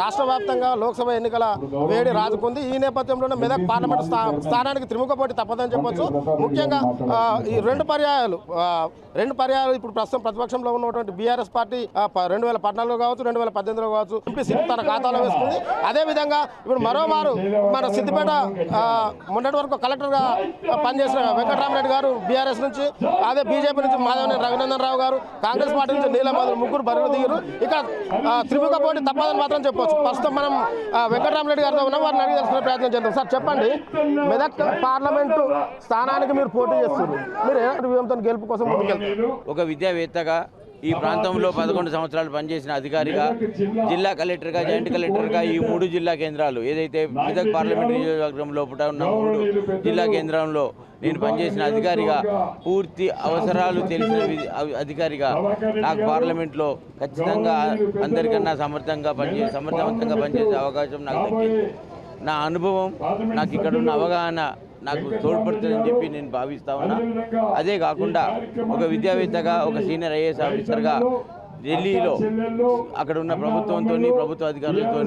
రాష్ట్ర వ్యాప్తంగా లోక్సభ ఎన్నికల వేడి రాజుకుంది. ఈ నేపథ్యంలోనే మెదక్ పార్లమెంట్ స్థా స్థానానికి త్రిముఖ పోటీ తప్పదని చెప్పొచ్చు. ముఖ్యంగా ఈ రెండు పర్యాయాలు రెండు పర్యాయాలు ఇప్పుడు ప్రస్తుతం ప్రతిపక్షంలో ఉన్నటువంటి బీఆర్ఎస్ పార్టీ రెండు వేల పద్నాలుగులో కావచ్చు రెండు వేల పద్దెనిమిదిలో కావచ్చు ఎంపీ సీట్ తన ఖాతాలో వేసుకుంది. అదేవిధంగా ఇప్పుడు మరోమారు మన సిద్దిపేట మొన్నటి వరకు కలెక్టర్గా పనిచేసిన వెంకటరామరెడ్డి గారు బీఆర్ఎస్ నుంచి అదే బీజేపీ నుంచి మాధవని రఘునందన్ రావు గారు కాంగ్రెస్ పార్టీ నుంచి నీలం ముగ్గురు బరువు దిగారు. ఇక త్రిముఖ పోటీ తప్పదని మాత్రం చెప్పొచ్చు ప్రస్తుతం మనం ఆ, వెంకటరామరెడ్డి గారితో ఉన్నాం. వారిని అడిగి తెలుసుకునే ప్రయత్నం చేద్దాం. సార్ చెప్పండి. మెదక్ పార్లమెంటు స్థానానికి మీరు పోటీ చేస్తున్నారు. మీరు ఎలాంటి వ్యూహంతో గెలుపు కోసం ముందుకెళ్తారు? ఒక విద్యావేత్తగా ఈ ప్రాంతంలో పదకొండు సంవత్సరాలు పనిచేసిన అధికారిగా జిల్లా కలెక్టర్గా జాయింట్ కలెక్టర్గా ఈ మూడు జిల్లా కేంద్రాలు ఏదైతే మెదక్ పార్లమెంట్ నియోజకవర్గంలో లోపల ఉన్న మూడు జిల్లా కేంద్రంలో నేను పనిచేసిన అధికారిగా పూర్తి అవసరాలు తెలిసిన వి- అధికారిగా నాకు పార్లమెంట్లో ఖచ్చితంగా అందరికన్నా సమర్థంగా పనిచే సమర్థవంతంగా పనిచేసే అవకాశం నాకు దక్కింది. నా అనుభవం నాకు ఇక్కడ ఉన్న అవగాహన నాకు తోడ్పడుతుందని చెప్పి నేను భావిస్తా ఉన్నా. అదే కాకుండా ఒక విద్యావేత్తగా ఒక సీనియర్ ఐఏఎస్ ఆఫీసర్గా ఢిల్లీలో అక్కడ ఉన్న ప్రభుత్వంతో ప్రభుత్వ అధికారులతో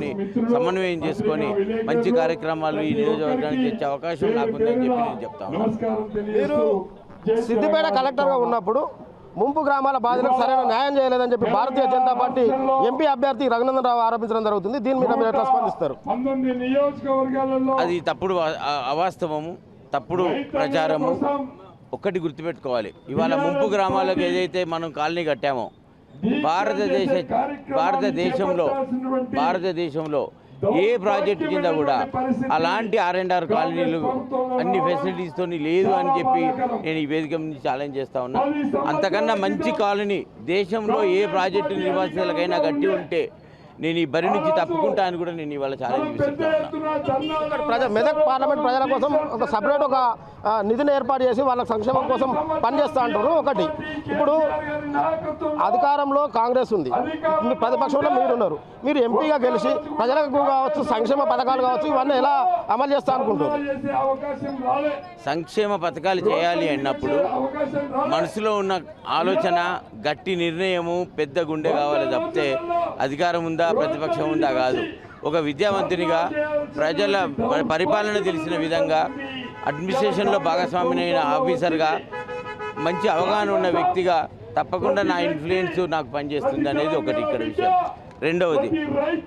సమన్వయం చేసుకొని మంచి కార్యక్రమాలు ఈ నియోజకవర్గానికి తెచ్చే అవకాశం నాకుందని చెప్పి నేను చెప్తా మీరు సిద్దిపేట కలెక్టర్గా ఉన్నప్పుడు ముంపు గ్రామాల బాధితులకు సరైన న్యాయం చేయలేదని చెప్పి భారతీయ జనతా పార్టీ ఎంపీ అభ్యర్థి రఘునందన్ రావు ఆరోపించడం జరుగుతుంది. దీని మీద మీరు ఎట్లా స్పందిస్తారు? అది తప్పుడు అవాస్తవము తప్పుడు ప్రచారము ఒక్కటి గుర్తుపెట్టుకోవాలి. ఇవాళ ముంపు గ్రామాలకు ఏదైతే మనం కాలనీ కట్టామో భారతదేశ భారతదేశంలో భారతదేశంలో ఏ ప్రాజెక్టు కింద కూడా అలాంటి ఆర్ అండ్ ఆర్ కాలనీలు అన్ని ఫెసిలిటీస్తో లేదు అని చెప్పి నేను ఈ వేదిక నుంచి ఛాలెంజ్ చేస్తా ఉన్నా. అంతకన్నా మంచి కాలనీ దేశంలో ఏ ప్రాజెక్టు నివాసాలకైనా కట్టి ఉంటే నేను ఈ బరి నుంచి తప్పుకుంటా అని కూడా నేను ఇవాళ ఛాలెంజ్ ఇక్కడ ప్రజ మెదక్ పార్లమెంట్ ప్రజల కోసం ఒక సపరేట్ ఒక నిధిని ఏర్పాటు చేసి వాళ్ళ సంక్షేమం కోసం పనిచేస్తా అంటారు ఒకటి ఇప్పుడు అధికారంలో కాంగ్రెస్ ఉంది. మీ ప్రతిపక్షంలో మీరున్నారు. మీరు ఎంపీగా గెలిచి ప్రజలకు కావచ్చు సంక్షేమ పథకాలు కావచ్చు ఇవన్నీ ఎలా అమలు చేస్తా అనుకుంటారు సంక్షేమ పథకాలు చేయాలి అన్నప్పుడు మనసులో ఉన్న ఆలోచన గట్టి నిర్ణయము పెద్ద గుండె కావాలి తప్పితే అధికారం ఉందా ప్రతిపక్షం ఉందా కాదు. ఒక విద్యావంతునిగా ప్రజల పరిపాలన తెలిసిన విధంగా అడ్మినిస్ట్రేషన్లో భాగస్వామ్యమైన ఆఫీసర్గా మంచి అవగాహన ఉన్న వ్యక్తిగా తప్పకుండా నా ఇన్ఫ్లుయెన్స్ నాకు పనిచేస్తుంది అనేది ఒకటి ఇక్కడ విషయం. రెండవది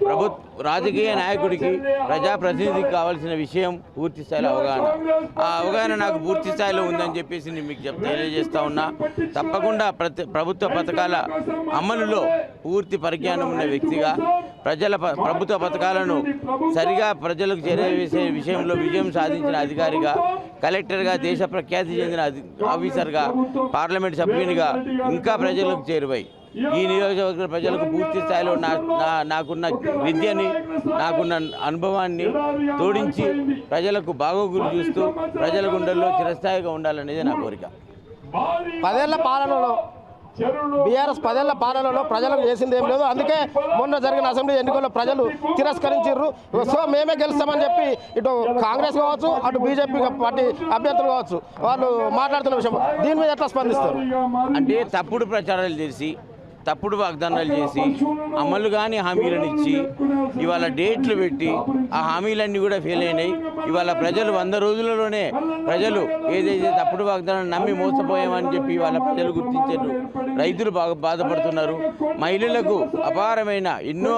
ప్రభుత్వ రాజకీయ నాయకుడికి ప్రజాప్రతినిధికి కావాల్సిన విషయం పూర్తి స్థాయిలో అవగాహన. ఆ అవగాహన నాకు పూర్తి స్థాయిలో ఉందని చెప్పేసి నేను మీకు చెప్ తెలియజేస్తా ఉన్నా. తప్పకుండా ప్రతి ప్రభుత్వ పథకాల అమలులో పూర్తి పరిజ్ఞానం ఉన్న వ్యక్తిగా ప్రజల ప- ప్రభుత్వ పథకాలను సరిగా ప్రజలకు చేరవేసే విషయంలో విజయం సాధించిన అధికారిగా కలెక్టర్గా దేశ ప్రఖ్యాతి చెందిన ఆఫీసర్గా పార్లమెంట్ సభ్యునిగా ఇంకా ప్రజలకు చేరువై. ఈ నియోజకవర్గ ప్రజలకు పూర్తి స్థాయిలో నా నాకున్న విద్యని నాకున్న అనుభవాన్ని తోడించి ప్రజలకు బాగోగులు చూస్తూ ప్రజల గుండెల్లో చిరస్థాయిగా ఉండాలనేది నా కోరిక. పదేళ్ళ పాలనలో బీఆర్ఎస్ పదేళ్ళ పాలనలో ప్రజలకు చేసింది ఏం లేదు. అందుకే మొన్న జరిగిన అసెంబ్లీ ఎన్నికల్లో ప్రజలు తిరస్కరించారు సో మేమే గెలుస్తామని చెప్పి ఇటు కాంగ్రెస్ కావచ్చు అటు బీజేపీ పార్టీ అభ్యర్థులు కావచ్చు వాళ్ళు మాట్లాడుతున్న విషయం. దీని మీద ఎట్లా స్పందిస్తారు? అంటే తప్పుడు ప్రచారాలు చేసి తప్పుడు వాగ్దానాలు చేసి అమలు కాని హామీలను ఇచ్చి ఇవాళ డేట్లు పెట్టి ఆ హామీలన్నీ కూడా ఫెయిల్ అయినాయి. ఇవాళ ప్రజలు వంద రోజులలోనే ప్రజలు ఏదైతే తప్పుడు వాగ్దానాన్ని నమ్మి మోసపోయామని చెప్పి ఇవాళ ప్రజలు గుర్తించారు. రైతులు బాగా బాధపడుతున్నారు. మహిళలకు అపారమైన ఎన్నో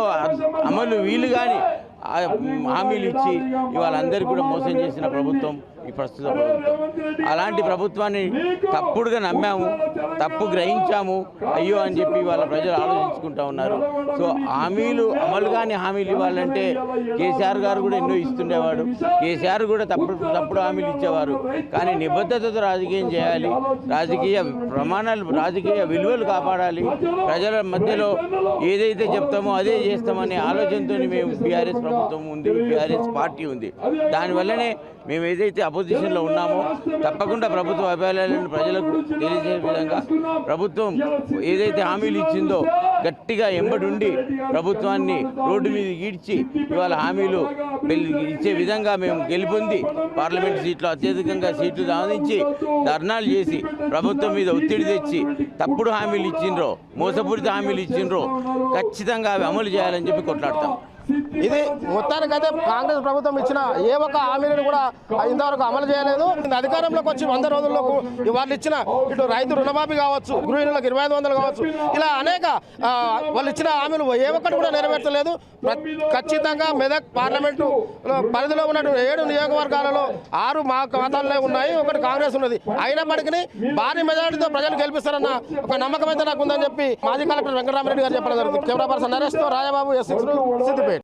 అమలు వీలు కానీ హామీలు ఇచ్చి ఇవాళ అందరికీ కూడా మోసం చేసిన ప్రభుత్వం ఈ ప్రస్తుత ప్రభుత్వం అలాంటి ప్రభుత్వాన్ని తప్పుడుగా నమ్మాము తప్పు గ్రహించాము అయ్యో అని చెప్పి వాళ్ళ ప్రజలు ఆలోచించుకుంటా ఉన్నారు. సో హామీలు అమలు కాని హామీలు ఇవ్వాలంటే కేసీఆర్ గారు కూడా ఎన్నో ఇస్తుండేవాడు. కేసీఆర్ కూడా తప్పుడు తప్పుడు హామీలు ఇచ్చేవారు. కానీ నిబద్ధతతో రాజకీయం చేయాలి. రాజకీయ ప్రమాణాలు రాజకీయ విలువలు కాపాడాలి. ప్రజల మధ్యలో ఏదైతే చెప్తామో అదే చేస్తామనే ఆలోచనతో మేము బీఆర్ఎస్ ప్రభుత్వం ఉంది బీఆర్ఎస్ పార్టీ ఉంది. దానివల్లనే మేము ఏదైతే అపోజిషన్లో ఉన్నామో. తప్పకుండా ప్రభుత్వ అభిప్రాయాలను ప్రజలకు తెలియజే విధంగా ప్రభుత్వం ఏదైతే హామీలు ఇచ్చిందో గట్టిగా ఎంబడుండి ప్రభుత్వాన్ని రోడ్డు మీద ఈడ్చి ఇవాళ హామీలు ఇచ్చే విధంగా మేము గెలుపొంది పార్లమెంట్ సీట్లు అత్యధికంగా సీట్లు సాధించి ధర్నాలు చేసి ప్రభుత్వం మీద ఒత్తిడి తెచ్చి తప్పుడు హామీలు ఇచ్చిండ్రో మోసపూరిత హామీలు ఇచ్చిండ్రో ఖచ్చితంగా అవి అమలు చేయాలని చెప్పి కొట్లాడతాం. ఇది మొత్తానికైతే కాంగ్రెస్ ప్రభుత్వం ఇచ్చిన ఏ ఒక్క హామీలను కూడా ఇంతవరకు అమలు చేయలేదు. అధికారంలోకి వచ్చి వంద రోజుల్లో వాళ్ళు ఇచ్చిన ఇటు రైతు రుణమాఫీ కావచ్చు గృహిణులకు ఇరవై ఐదు వందలు కావచ్చు ఇలా అనేక వాళ్ళు ఇచ్చిన హామీలు ఏ ఒక్కటి కూడా నెరవేర్చలేదు. ఖచ్చితంగా మెదక్ పార్లమెంటు పరిధిలో ఉన్న ఏడు నియోజకవర్గాలలో ఆరు మా ఖాతాల్లో ఉన్నాయి ఒకటి కాంగ్రెస్ ఉన్నది. అయినప్పటికీ భారీ మెజారిటీతో ప్రజలు గెలిపిస్తారన్న ఒక నమ్మకం అయితే నాకు ఉందని చెప్పి మాజీ కలెక్టర్ వెంకటరామరెడ్డి గారు చెప్పడం జరుగుతుంది. కెమెరా పర్సన్ నరేష్తో రాజబాబు ఎస్ సిద్దిపేట.